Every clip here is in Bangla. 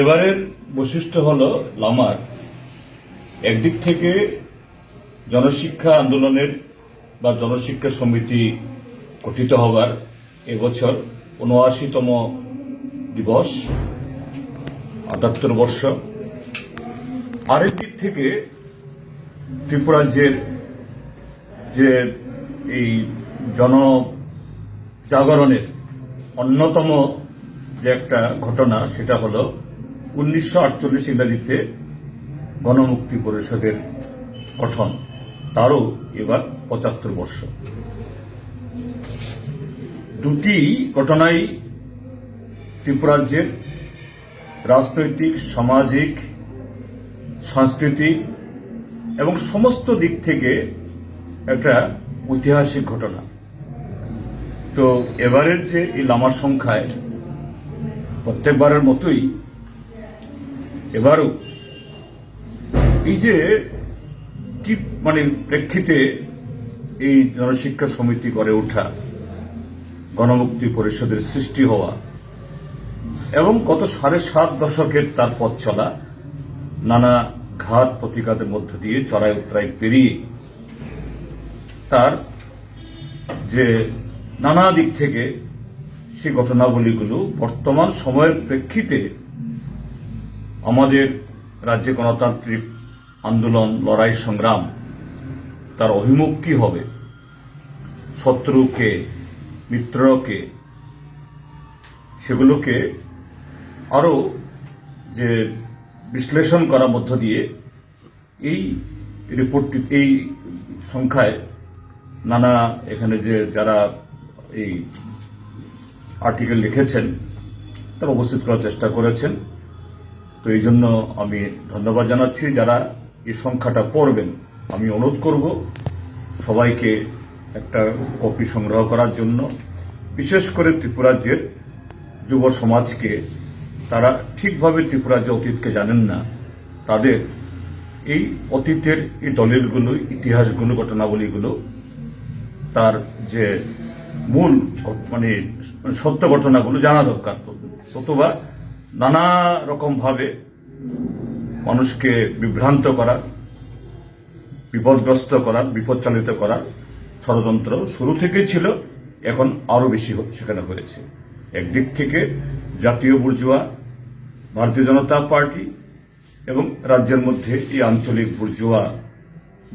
এবারের বৈশিষ্ট্য হল লামার একদিক থেকে জনশিক্ষা আন্দোলনের বা জনশিক্ষা সমিতি গঠিত হবার এবছর উনআশিতম দিবস, আটাত্তর বর্ষ। আরেক দিক থেকে ত্রিপুরা রাজ্যের যে এই জন জাগরণের অন্যতম যে একটা ঘটনা, সেটা হলো উনিশশো আটচল্লিশ ইংরাজিতে গণমুক্তি পরিষদের গঠন, তারও এবার পঁচাত্তর বর্ষ। দুটি ঘটনাই ত্রিপুরাজ্যের রাজনৈতিক, সামাজিক, সাংস্কৃতিক এবং সমস্ত দিক থেকে একটা ঐতিহাসিক ঘটনা। তো এবারের যে এই লামার সংখ্যায় প্রত্যেকবারের মতোই এবারও এই যে কি মানে প্রেক্ষিতে এই জনশিক্ষা সমিতি গড়ে ওঠা, গণমুক্তি পরিষদের সৃষ্টি হওয়া এবং গত সাড়ে সাত দশকের তার পথ চলা, নানা ঘাত প্রতিঘাতের মধ্য দিয়ে চড়াই উত্তরাই পেরিয়ে তার যে নানা দিক থেকে সে ঘটনাবলীগুলো বর্তমান সময়ের প্রেক্ষিতে আমাদের রাজ্যে গণতান্ত্রিক আন্দোলন, লড়াই, সংগ্রাম, তার অভিমুখ কি হবে? শত্রুকে, মিত্রকে, সেগুলোকে আরও যে বিশ্লেষণ করার মধ্য দিয়ে এই রিপোর্টটি, এই সংখ্যায় নানা এখানে যে যারা এই আর্টিকেল লিখেছেন, তারা উপস্থিত করার চেষ্টা করেছেন। তো এই জন্য আমি ধন্যবাদ জানাচ্ছি যারা এই সংখ্যাটা পড়বেন। আমি অনুরোধ করব সবাইকে একটা কপি সংগ্রহ করার জন্য। বিশেষ করে ত্রিপুরাজ্যের যুব সমাজকে, তারা ঠিকভাবে ত্রিপুরাজ্য অতীতকে জানেন না। তাদের এই অতীতের এই দলিলগুলো, ইতিহাসগুলো, ঘটনাবলীগুলো, তার যে মূল মানে সত্য ঘটনাগুলো জানা দরকার। অথবা নানা রকম ভাবে মানুষকে বিভ্রান্ত করা, বিপদগ্রস্ত করার বিপদচালিত করার ষড়যন্ত্র শুরু থেকেই ছিল, এখন আরও বেশি সেখানে হয়েছে। একদিক থেকে জাতীয় বুর্জুয়া, ভারতীয় জনতা পার্টি এবং রাজ্যের মধ্যে এই আঞ্চলিক বুর্জুয়া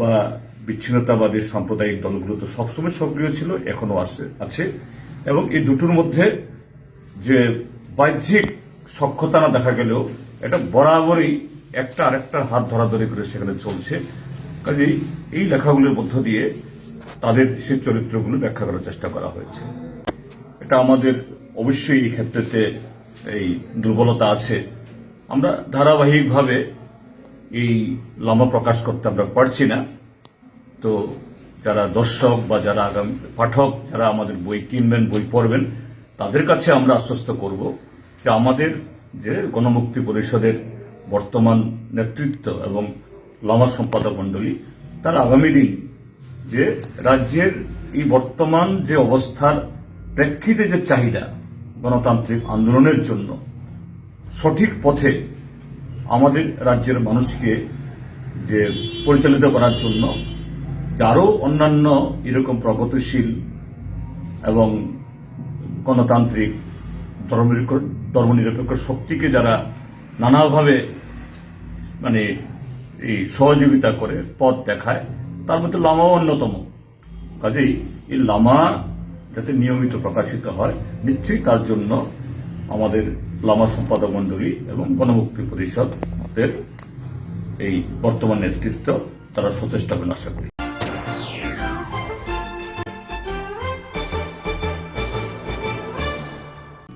বা বিচ্ছিন্নতাবাদী সাম্প্রদায়িক দলগুলো তো সবসময় সক্রিয় ছিল, এখনও আছে আছে। এবং এই দুটোর মধ্যে যে বাহ্যিক সক্ষতা না দেখা গেলেও এটা বরাবরই একটা আরেকটার হাত ধরাধরি করে সেখানে চলছে। কাজেই এই লেখাগুলোর মধ্য দিয়ে তাদের সেই চরিত্রগুলো ব্যাখ্যা করার চেষ্টা করা হয়েছে। এটা আমাদের অবশ্যই এই ক্ষেত্রেতে এই দুর্বলতা আছে। আমরা ধারাবাহিকভাবে এই লম্বা প্রকাশ করতে আমরা পারছি না। তো যারা দর্শক বা যারা আগামী পাঠক, যারা আমাদের বই কিনবেন, বই পড়বেন, তাদের কাছে আমরা আশ্বস্ত করব। যে আমাদের যে গণমুক্তি পরিষদের বর্তমান নেতৃত্ব এবং লামা সম্পাদক মণ্ডলী, তার আগামী দিন যে রাজ্যের এই বর্তমান যে অবস্থার প্রেক্ষিতে যে চাহিদা গণতান্ত্রিক আন্দোলনের জন্য, সঠিক পথে আমাদের রাজ্যের মানুষকে যে পরিচালিত করার জন্য, যারও অন্যান্য এরকম প্রগতিশীল এবং গণতান্ত্রিক ধর্মনিরপেক্ষ ধর্মনিরপেক্ষ শক্তিকে যারা নানাভাবে মানে এই সহযোগিতা করে, পথ দেখায়, তার মধ্যে লামাও অন্যতম। কাজেই এই লামা যাতে নিয়মিত প্রকাশিত হয়, নিশ্চয়ই তার জন্য আমাদের লামা সম্পাদক মণ্ডলী এবং গণমুক্তি পরিষদের এই বর্তমান নেতৃত্ব তারা সচেষ্ট হবেন আশা করি।